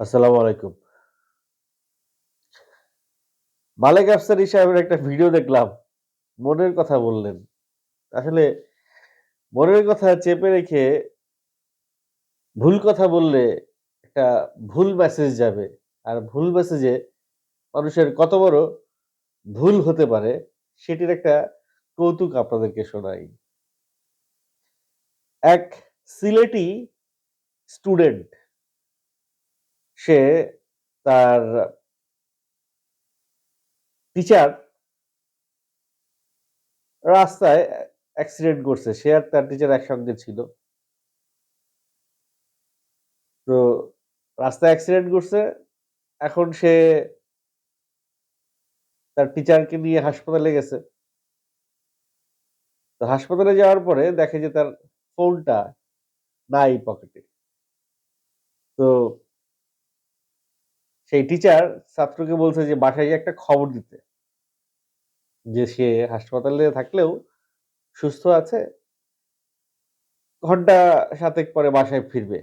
আসসালামু আলাইকুম। মালেক আফসারী সাহেবের একটা ভিডিও দেখলাম। মনের কথা বললেন। আসলে মনের কথা চেপে রেখে ভুল কথা বললে একটা ভুল মেসেজ যাবে। আর ভুল মেসেজে মানুষের কত বড় ভুল হতে পারে, সেটির একটা কৌতুক আপনাদেরকে শোনাই। এক সিলেটি স্টুডেন্ট সে তার টিচার রাস্তায় অ্যাক্সিডেন্ট করছে। সে আর তার টিচার একসঙ্গে ছিল। তো রাস্তায় অ্যাক্সিডেন্ট করছে। এখন সে তার টিচারকে নিয়ে হাসপাতালে গেছে। তো হাসপাতালে যাওয়ার পরে দেখে যে তার ফোনটা নাই পকেটে। তো সেই টিচার ছাত্রকে বলছে যে, বাসায় একটা খবর দিতে। যে সে হাসপাতালে থাকলেও সুস্থ আছে। ঘণ্টা সাতেক পরে বাসায় ফিরবে।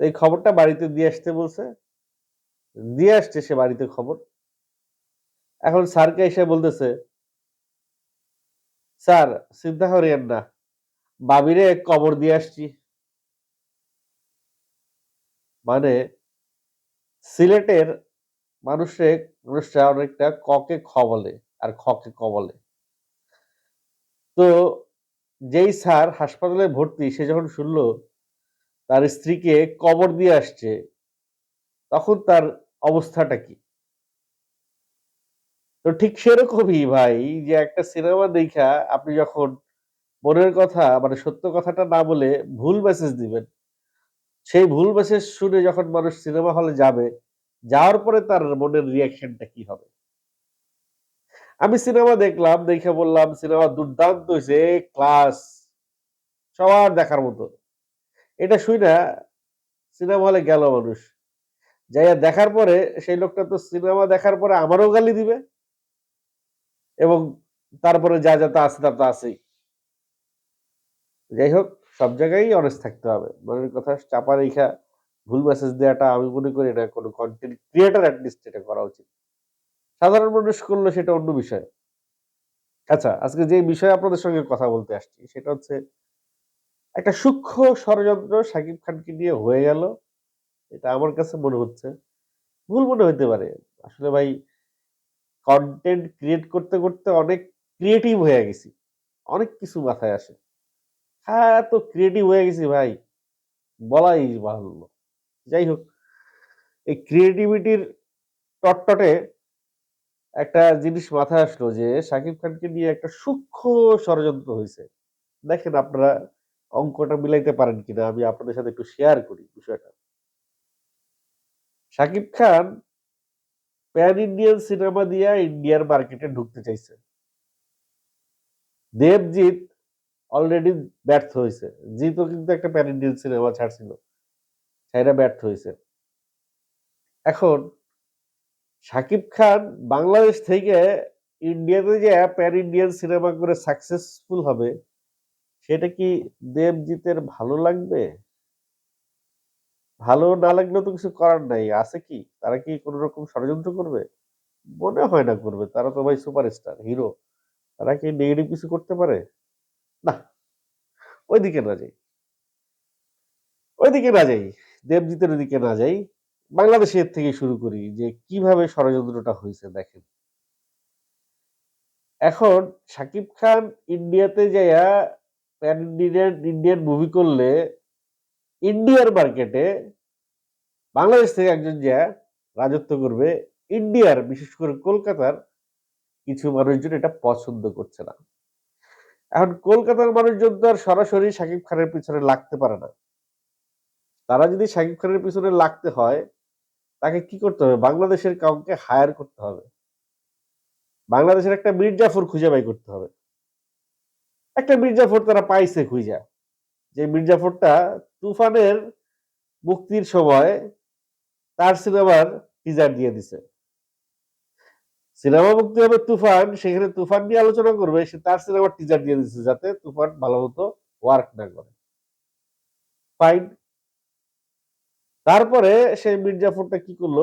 এই খবরটা বাড়িতে দিয়ে আসতে বলছে। দিয়ে আসছে সে বাড়িতে খবর। এখন স্যারকে এসে বলতেছে, "স্যার, চিন্তা করিয়েন না। বাবিরে কবর দিয়ে আসছি।" মানে সিলেটের মানুষে মানুষরা অনেকটা ক কে খ বলে আর খকে ক বলে। তো যেই স্যার হাসপাতালে ভর্তি সে যখন শুনল তার স্ত্রীকে কবর দিয়ে আসছে, তখন তার অবস্থাটা কি? তো ঠিক সেরকমই ভাই যে একটা সিনেমা দেখা আপনি যখন মনের কথা মানে সত্য কথাটা না বলে ভুল মেসেজ দিবেন। সেই ভুল মেসেজ শুনে যখন মানুষ সিনেমা হলে যাবে, যাওয়ার পরে তার মনের রিয়াকশনটা কি হবে? আমি সিনেমা দেখলাম, দেখে বললাম সিনেমা দুর্দান্ত হয়েছে ক্লাস। সবার দেখার মতো। এটা শুইনা সিনেমা হলে গেল মানুষ। যাইয়া দেখার পরে সেই লোকটা তো সিনেমা দেখার পরে আমারও গালি দিবে। এবং তারপরে যা, যা তা আছে তা তো আছেই। যাই হোক সব জায়গায়ই অনেস্ট থাকতে হবে। মনের কথা চাপা রেখা ভুল মেসেজ দেওয়াটা আমি মনে করি না কোনো কনটেন্ট ক্রিয়েটার এট লিস্ট এটা করা উচিত। সাধারণ মানুষ করলে সেটা অন্য বিষয়। আচ্ছা, আজকে যে বিষয়ে আপনাদের সঙ্গে কথা বলতে আসছি সেটা হচ্ছে একটা সূক্ষ্ম ষড়যন্ত্র শাকিব খানকে নিয়ে হয়ে গেল। এটা আমার কাছে মনে হচ্ছে। ভুল মনে হতে পারে। আসলে ভাই কন্টেন্ট ক্রিয়েট করতে, করতে অনেক ক্রিয়েটিভ হয়ে গেছি। অনেক কিছু মাথায় আসে। হ্যাঁ, এত ক্রিয়েটিভ হয়ে গেছি ভাই। বলাই বাহুল্য। যাই হোক, এই ক্রিয়েটিভিটির টটটটে একটা জিনিস মাথায় আসলো যে শাকিব খানকে নিয়ে একটা সূক্ষ্ম ষড়যন্ত্র হইছে। দেখেন আপনারা অঙ্কটা মিলাইতে পারেন কিনা আমি আপনাদের সাথে একটু শেয়ার করি বিষয়টা। Shakib Khan pan Indian cinema দিয়া ইন্ডিয়ার মার্কেটে ঢুকতে চাইছে। দেবজিৎ অলরেডি ব্যর্থ হইছে। জিতও কিন্তু একটা প্যান ইন্ডিয়ান সিনেমা ছাড়ছিল। ছাইড়া ব্যর্থ হয়েছে এখন শাকিব খান বাংলাদেশ থেকে ইন্ডিয়াতে যে প্যান ইন্ডিয়ান সিনেমা করে সাকসেসফুল হবে, সেটা কি দেবজিতের ভালো লাগবে? ভালো না লাগলেও তো কিছু করার নাই। আছে কি? তারা কি কোন রকম ষড়যন্ত্র করবে? মনে হয় না করবে। তারা তো ভাই সুপারস্টার, হিরো। তারা কি নেগেটিভ কিছু করতে পারে? নাহ। ওইদিকে না যাই। ওইদিকে না যাই। দেবজিতের ওইদিকে না যাই। বাংলাদেশের থেকে শুরু করি যে কীভাবে ষড়যন্ত্রটা হইছে দেখেন। এখন শাকিব খান ইন্ডিয়াতে যাইয়া প্যান ইন্ডিয়ান ইন্ডিয়ান মুভি করলে ইন্ডিয়ার মার্কেটে বাংলাদেশ থেকে একজন যায়া রাজত্ব করবে। ইন্ডিয়ার, বিশেষ করে কলকাতার কিছু মানুষজন এটা পছন্দ করছে না। এখন কলকাতার মানুষজন তো আর সরাসরি শাকিব খানের পিছনে লাগতে পারে না। তারা যদি শাকিব খানের পিছনে লাগতে হয়, তাকে কি করতে হবে? বাংলাদেশের কাউকে হায়ার করতে হবে। বাংলাদেশের একটা মীর জাফর খুঁজে বাই করতে হবে। একটা মীর জাফর তারা পাইছে খুঁজা যে মীর জাফরটা তুফানের মুক্তির সময় তার সিনেমার টিজার দিয়ে দিছে। সিনেমা মুক্তি হবে তুফান, সেখানে তুফান নিয়ে আলোচনা করবে, সে তার সিনেমার টিজার দিয়ে দিছে যাতে তুফান ভালোমতো ওয়ার্ক না করে। ফাইন। তারপরে সেই মির্জাফরটা কি করল?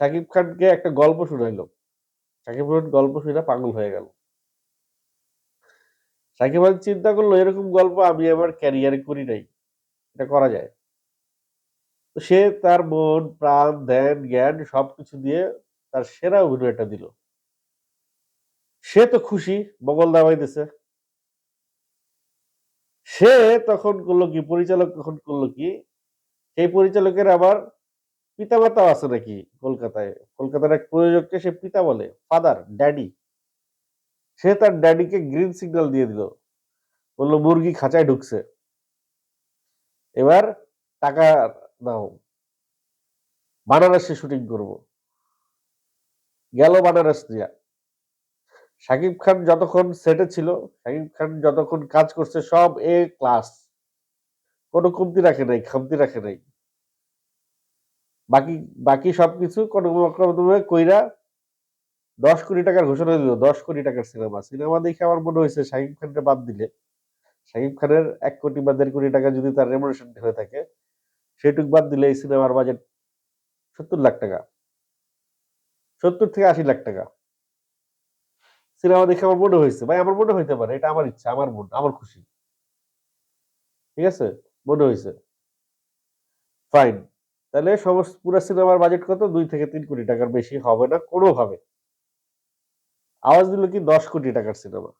শাকিব খানকে একটা গল্প শুনাইলো। শাকিব খান গল্প শুনে পাগল হয়ে গেল। শাকিব খান চিন্তা করল এরকম গল্প আমি আমার ক্যারিয়ারে করি নাই। এটা করা যায়? সে তার মন প্রাণ ধ্যান জ্ঞান সবকিছু দিয়ে তার সেরা অভিনয়টা দিল। সে তো খুশি, বগল দাবাইতেছে সে তখন করল কি, পরিচালক তখন করল কি, সেই পরিচালকের আবার পিতামাতাও আছে নাকি কলকাতায়? কলকাতার এক প্রযোজককে সে পিতা বলে ফাদার ড্যাডি সে তার ড্যাডিকে গ্রিন সিগন্যাল দিয়ে দিল। বলল, মুরগি খাঁচায় ঢুকছে। এবার টাকা দাও। বানারসে শুটিং করব। গেল বানারস দিয়া শাকিব খান যতক্ষণ সেটে ছিল, শাকিব খান যতক্ষণ কাজ করছে, সব এ ক্লাস কোনো কমতি রাখে নাই, খামতি রাখে নাই। বাকি বাকি সবকিছু কোনো কইরা দশ কোটি টাকার ঘোষণা দিল, দশ কোটি টাকার সিনেমা। সিনেমা দেখে আমার মনে হয়েছে শাকিব খানকে বাদ দিলে, শাকিব খানের এক কোটি বা দেড় কোটি টাকা যদি তার রেমুনেশন হয়ে থাকে, সেটুক বাদ দিলে এই সিনেমার বাজেট সত্তর লাখ টাকা। সত্তর থেকে আশি লাখ টাকা। সিনেমা দেখে আমার মনে হয়েছে, ভাই আমার মনে হইতে পারে, এটা আমার ইচ্ছা, আমার মন, আমার খুশি। ঠিক আছে? মনে হয়েছে। ফাইন তাহলে সমস্ত পুরো সিনেমার বাজেট কত? দুই থেকে তিন কোটি টাকার বেশি হবে না কোনোভাবে। আওয়াজ দিল কি দশ কোটি টাকার সিনেমা।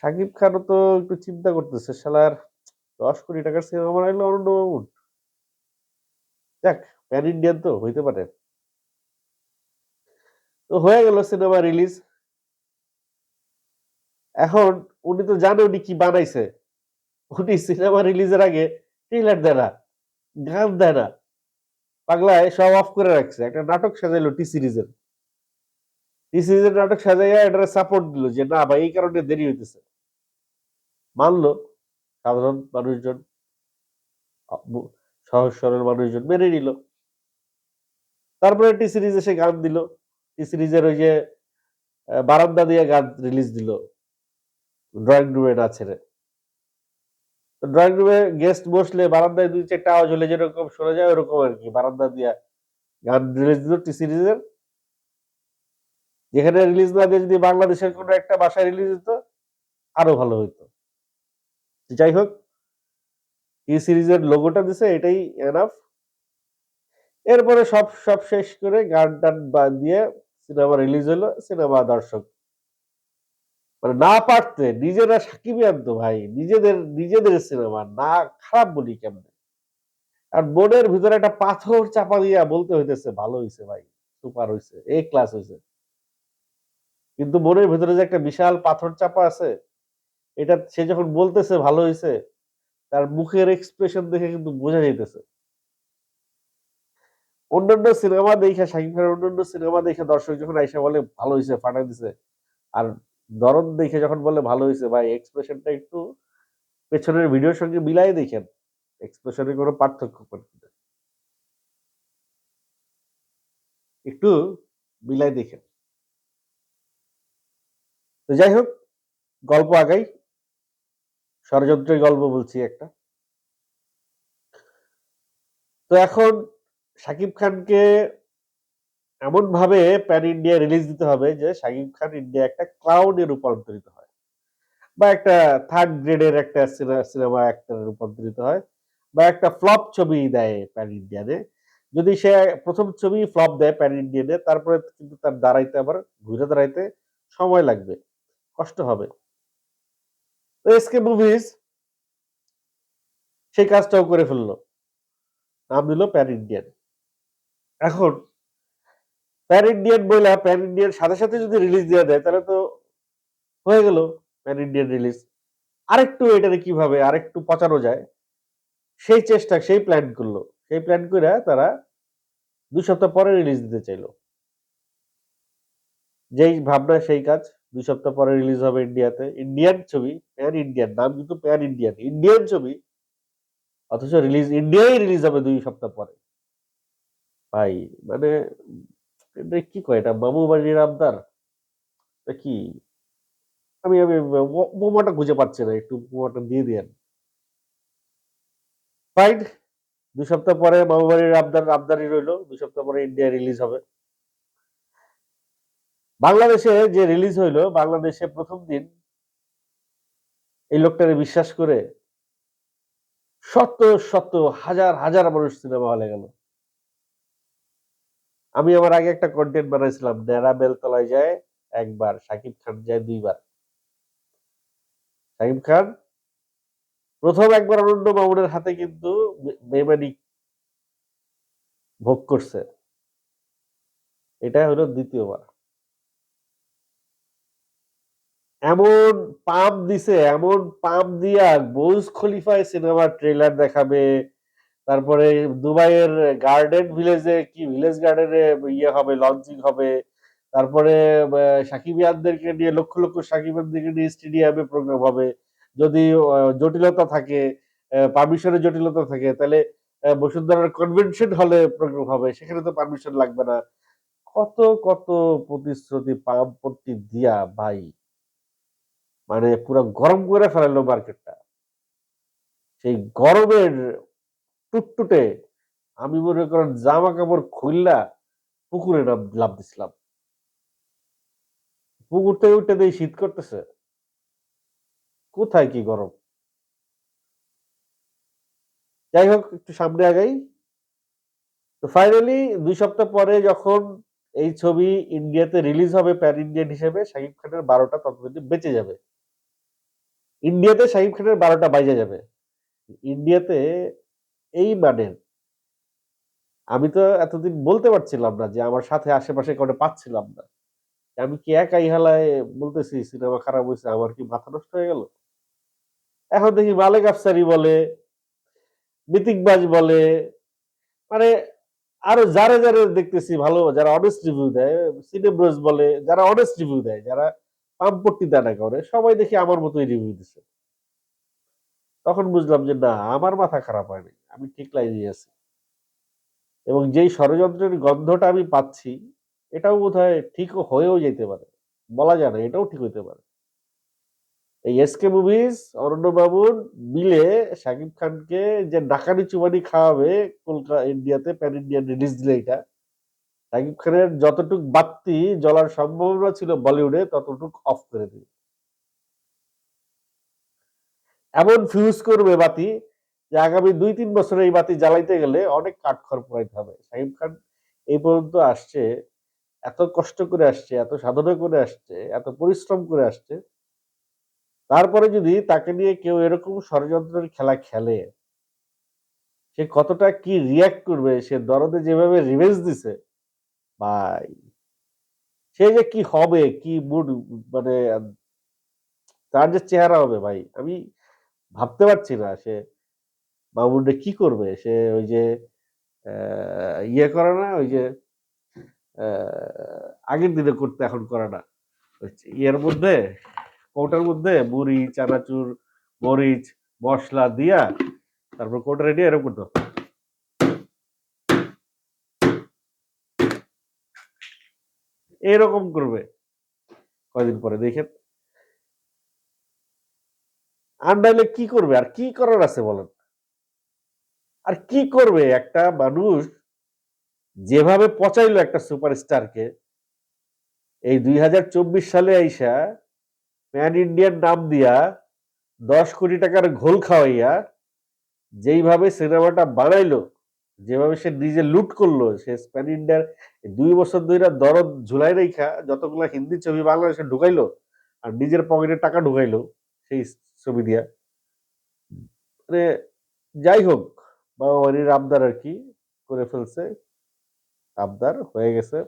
শাকিব খানও তো একটু চিন্তা করতেছে, শালার দশ কোটি টাকার সিনেমা বানাইলো মামুন যাক প্যান ইন্ডিয়ান তো, হইতে পারে। তো হয়ে গেল সিনেমা রিলিজ এখন উনি তো জানে উনি কি বানাইছে। উনি সিনেমা রিলিজের আগে ট্রেলার দেয় না, গান দেয় না। পাগলায় সব অফ করে রাখছে। একটা নাটক সাজাইলো টি সিরিজের টি সিরিজের নাটক সাজাইয়া এটা সাপোর্ট দিল যে, না ভাই, এই কারণে দেরি হইতেছে। মানলো সাধারণ মানুষজন সহজ সরল মানুষজন মেনে নিল। তারপরে টি সিরিজ এসে গান দিল। সিরিজের ওই যে বারান্দা দিয়ে গান রিলিজ দিল ড্রয়িং রুমে না ছেড়ে। ড্রয়িং রুমে গেস্ট বসলে বারান্দায় দুই চারটা আওয়াজ হলে যেরকম শোনা যায় ওরকম আর কি, বারান্দা দিয়া গান রিলিজ দিল টি সিরিজের। যেখানে রিলিজ না দিয়ে যদি বাংলাদেশের কোনো একটা ভাষায় রিলিজ দিত, আরও ভালো হইতো। যাই হোক, টি সিরিজের লোগোটা দিছে, এটাই এনাফ এরপরে সব সব শেষ করে গান টান বাদ দিয়ে সিনেমা রিলিজ হলো সিনেমা দর্শক। মানে না পারতে নিজেরা সাকিবই আনতো ভাই, নিজেদের নিজেদের সিনেমা, না খারাপ বলি কেমনে? আর মনের ভিতরে একটা পাথর চাপা দিয়া বলতে হইতেছে, ভালো হইছে ভাই, সুপার হইছে, এ ক্লাস হইছে। কিন্তু মনের ভিতরে যে একটা বিশাল পাথর চাপা আছে, এটা সে যখন বলতেছে, ভালো হইছে, তার মুখের এক্সপ্রেশন দেখে কিন্তু বোঝা যাইতেছে। অন্যান্য সিনেমা দেখে, শাকিব খানের অন্যান্য সিনেমা দেখে দর্শক যখন আইসা বলে, ভালো হয়েছে ফাটাই দিছে। আর দরদ দেখে যখন বলে, ভালো হয়েছে ভাই এক্সপ্রেশনটা একটু পেছনের ভিডিওর সঙ্গে মিলাই দেখেন। এক্সপ্রেশনের কোনো পার্থক্য করেন না। একটু মিলাই দেখেন। তো যাই হোক, গল্প আগাই। ষড়যন্ত্রের গল্প বলছি একটা। তো এখন শাকিব খানকে এমন ভাবে প্যান ইন্ডিয়া রিলিজ দিতে হবে যে শাকিব খান ইন্ডিয়া একটা ক্লাউডে রূপান্তরিত হয় বা একটা থার্ড গ্রেডের একটা সিনেমা একটা রূপান্তরিত হয় বা একটা ফ্লপ ছবি দেয় প্যান ইন্ডিয়ানে যদি সে প্রথম ছবি ফ্লপ দেয় প্যান ইন্ডিয়ানে তারপরে কিন্তু তার দাঁড়াইতে আবার, ঘুরে দাঁড়াইতে সময় লাগবে, কষ্ট হবে। তো এসকে মুভিজ সেই কাজটাও করে ফেলল। নাম দিল প্যান ইন্ডিয়ান এখন প্যান ইন্ডিয়ান বইলা প্যান ইন্ডিয়ান সাথে সাথে যদি রিলিজ দেওয়া দেয়, তাহলে তো হয়ে গেল প্যান ইন্ডিয়ান রিলিজ আরেকটু এটারে কীভাবে আরেকটু পচানো যায়, সেই চেষ্টা, সেই প্ল্যান করল। সেই প্ল্যান করে তারা দুই সপ্তাহ পরে রিলিজ দিতে চাইলো। যেই ভাবনা, সেই কাজ দুই সপ্তাহ পরে রিলিজ হবে ইন্ডিয়াতে ইন্ডিয়ান ছবি প্যান ইন্ডিয়ান নাম কিন্তু প্যান ইন্ডিয়ান ইন্ডিয়ান ছবি, অথচ রিলিজ ইন্ডিয়ায় রিলিজ হবে দুই সপ্তাহ পরে। ভাই মানে কি কয়? এটা মামু বাড়ির আবদার কি? আমি আমি বোমাটা খুঁজে পাচ্ছি না। একটু বোমাটা দিয়ে দিয়েন ফাইন দুই সপ্তাহ পরে মামু বাড়ির আবদার আবদারি রইল। দুই সপ্তাহ পরে ইন্ডিয়া রিলিজ হবে। বাংলাদেশে যে রিলিজ হইল, বাংলাদেশে প্রথম দিন এই লোকটারে বিশ্বাস করে শত শত, হাজার হাজার মানুষ সিনেমা হলে গেল। আমি আমার আগে একটা কন্টেন্ট বানাইছিলাম নেরা বেলতলায় যায় একবার, সাকিব খান যায় দুইবার। সাকিব খান, প্রথম একবার অনন্য মামুনের হাতে কিন্তু বেমানি ভোগ করছে। এটা হলো দ্বিতীয়বার এমন পাম্প দিছে, এমন পাম্প দিয়া বুর্জ খলিফায় সিনেমার ট্রেলার দেখাবে তারপরে দুবাইয়ের গার্ডেন ভিলেজে কি, ভিলেজ গার্ডেনে ইয়ে হবে, লঞ্চিং হবে। তারপরে সাকিবিয়ানদেরকে নিয়ে, লক্ষ লক্ষ সাকিবিয়ানদেরকে নিয়ে স্টেডিয়ামে প্রোগ্রাম হবে। যদি জটিলতা থাকে পারমিশনের জটিলতা থাকে, তাহলে বসুন্ধরার কনভেনশন হলে প্রোগ্রাম হবে। সেখানে তো পারমিশন লাগবে না। কত কত প্রতিশ্রুতি পাম্প পট্টি দিয়া ভাই। মানে পুরো গরম করে ফেলালো মার্কেটটা সেই গরমের টুকটুটে আমি মনে করেন জামা কাপড় খুললা পুকুরে নাম- লাফ দিছিলাম। পুকুর থেকে উঠে দিয়ে শীত করতেছে। কোথায় কি গরম? যাই হোক, একটু সামনে আগাই। তো ফাইনালি দুই সপ্তাহ পরে যখন এই ছবি ইন্ডিয়াতে রিলিজ হবে প্যান ইন্ডিয়ান হিসেবে, শাকিব খানের বারোটা ততদিন বেঁচে যাবে। ইন্ডিয়াতে শাকিব খানের বারোটা বাইজে যাবে। ইন্ডিয়াতে এই মানের আমি তো এতদিন বলতে পারছিলাম না যে আমার সাথে আশেপাশে করে পাচ্ছিলাম না। আমি কি একাই হালায় বলতেছি, সিনেমা খারাপ হয়েছে আমার কি মাথা নষ্ট হয়ে গেল? এখন দেখি মালেক আফসারি বলে মিতিকবাজ বলে মানে আরও যারা যারা দেখতেছি ভালো, যারা অনেস্ট রিভিউ দেয় সিনেব্রোজ বলে, যারা অনেস্ট রিভিউ দেয়, যারা পাম্পট্টি দানা করে, সবাই দেখি আমার মতোই রিভিউ দিছে। তখন বুঝলাম যে না, আমার মাথা খারাপ হয়নি। আমি ঠিক লাইনে আছি এবং যেই ষড়যন্ত্রের গন্ধটা আমি পাচ্ছি, এটাও বোধহয় ঠিক হয়েও যেতে পারে। বলা যায় না, এটাও ঠিক হইতে পারে। এই এসকে মুভিজ অরণ্য বাবুর মিলে শাকিব খানকে যে ডাকানি চুবানি খাওয়াবে কলকাতা ইন্ডিয়াতে, প্যান ইন্ডিয়ান রিলিজ দিলে এটা, শাকিব খানের যতটুক বাত্তি জ্বলার সম্ভাবনা ছিল বলিউডে, ততটুক অফ করে দিবে। এমন ফিউজ করবে বাতি যে আগামী দুই, তিন বছরে এই বাতি জ্বালাইতে গেলে অনেক কাঠখড় পোড়াইতে হবে। শাকিব খান এই পর্যন্ত আসছে, এত কষ্ট করে আসছে, এত সাধনা করে আসছে, এত পরিশ্রম করে আসছে। তারপরে যদি তাকে নিয়ে কেউ এরকম ষড়যন্ত্রের খেলা খেলে, সে কতটা কি রিয়াক্ট করবে, সে দরদে যেভাবে রিভেঞ্জ দিছে, ভাই, সে যে কি হবে, কি মুড মানে তার যে চেহারা হবে, ভাই, আমি ভাবতে পারছি না, সে মামুনটা কি করবে? সে ওই যে ইয়ে করে না? ওই যে আগের দিনে করতে এখন করে না। ইয়ের মধ্যে, কৌটার মধ্যে মুড়ি, চানাচুর, মরিচ, মশলা দিয়া তারপর কৌটা রেডি এরকম করতো এরকম করবে। কয়দিন পরে দেখেন। আর নাইলে কি করবে আর কি করার আছে বলেন? আর কি করবে একটা মানুষ যেভাবে পচাইলো একটা সুপারস্টারকে? এই দুই হাজার চব্বিশ সালে আইসা প্যান ইন্ডিয়ান নাম দিয়া দশ কোটি টাকার ঘোল খাওয়াইয়া যেইভাবে সিনেমাটা বানাইলো, যেভাবে সে নিজে লুট করল, সে প্যান ইন্ডিয়ার দুই বছর ধরে দরদ ঝুলাই রেখা যতগুলা হিন্দি ছবি বাংলাদেশে ঢুকাইলো আর নিজের পকেটে টাকা ঢুকাইলো সেই ছবি দিয়া। মানে যাই হোক বাবা বাড়ির আবদার আর কি করে ফেলছে। আবদার হয়ে গেছে।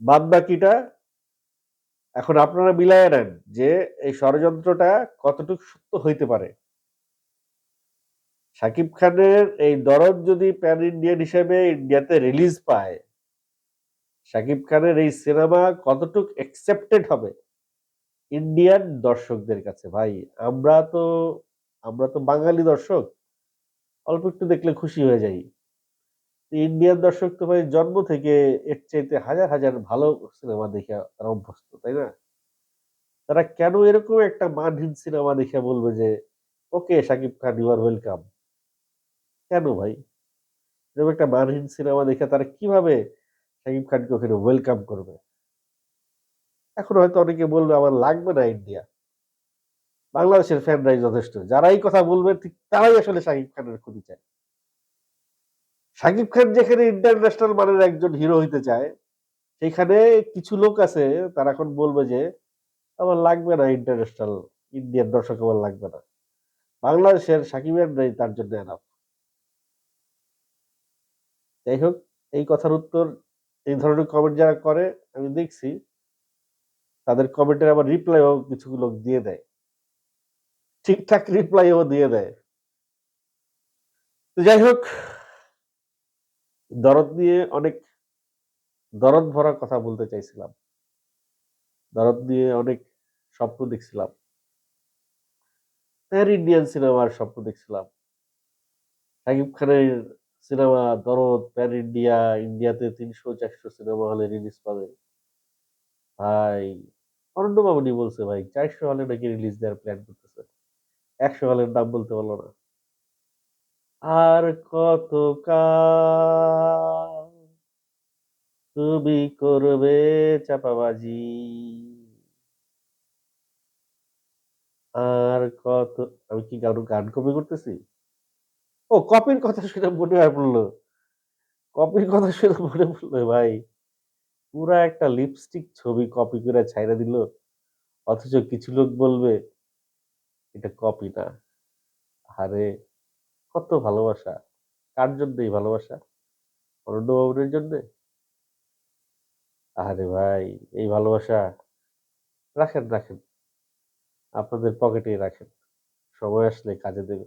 বাদ বাকিটা এখন আপনারা মিলায় নেন যে এই ষড়যন্ত্রটা কতটুকু সত্য হইতে পারে। শাকিব খানের এই দরদ যদি প্যান ইন্ডিয়ান হিসেবে ইন্ডিয়াতে রিলিজ পায় শাকিব খানের এই সিনেমা কতটুক অ্যাকসেপ্টেড হবে? ইন্ডিয়ান দর্শকদের কাছে ভাই, আমরা তো আমরা তো বাঙালি দর্শক। অল্প একটু দেখলে খুশি হয়ে যাই ইন্ডিয়ান দর্শক তো ভাই জন্ম থেকে এর চাইতে হাজার হাজার ভালো সিনেমা দেখে তারা অভ্যস্ত, তাই না তারা কেন এরকম একটা মানহীন সিনেমা দেখে বলবে যে, okay Shakib Khan you are welcome কেন ভাই? এরকম একটা মানহীন সিনেমা দেখে তারা কীভাবে শাকিব খানকে ওখানে ওয়েলকাম করবে? এখন হয়তো অনেকে বলবে, আমার লাগবে না ইন্ডিয়া। বাংলাদেশের ফ্যানরাই যথেষ্ট। যারা এই কথা বলবে ঠিক তারাই আসলে শাকিব খানের ক্ষতি চায়। শাকিব খান যেখানে ইন্টারন্যাশনাল মানের একজন হিরো হইতে চায়, সেখানে কিছু লোক আছে তারা এখন বলবে যে, আমার লাগবে না ইন্টারন্যাশনাল ইন্ডিয়ান দর্শক আমার লাগবে না। বাংলাদেশের সাকিবিয়ানরাই তার জন্য এনাফ। যাই হোক, এই কথার উত্তর এই ধরনের কমেন্ট যারা করে আমি দেখছি। তাদের কমেন্টের আবার রিপ্লাইও কিছু লোক দিয়ে দেয়। ঠিকঠাক রিপ্লাইও দিয়ে দেয়। যাই হোক দরদ নিয়ে অনেক দরদ ভরা কথা বলতে চাইছিলাম। দরদ নিয়ে অনেক স্বপ্ন দেখছিলাম। প্যান ইন্ডিয়ান সিনেমার স্বপ্ন দেখছিলাম। শাকিব খানের সিনেমা 'দরদ', প্যান ইন্ডিয়া, ইন্ডিয়াতে তিনশো চারশো সিনেমা হলে রিলিজ পাবে। ভাই, অরণ্য বলছে ভাই ৪০০ হলে নাকি রিলিজ দেওয়ার প্ল্যান করতেছে। ১০০ হলের নাম বলতে পারল না। আর কত তুমি করবে চাপাবাজি আর কত, আমি কি কারও গান কপি করতেছি? ও কপির কথা শুনে মনে হয় পড়ল। কপির কথা শুনে মনে পড়ল ভাই। পুরা একটা লিপস্টিক ছবি কপি করে ছাইড়া দিল। অথচ কিছু লোক বলবে এটা কপি না। আরে কত ভালোবাসা। কার জন্য এই ভালোবাসা? অরণ্য বাবুনের জন্যে? আরে ভাই এই ভালোবাসা রাখেন, রাখেন। আপনাদের পকেটেই রাখেন। সময় আসলে কাজে দেবে।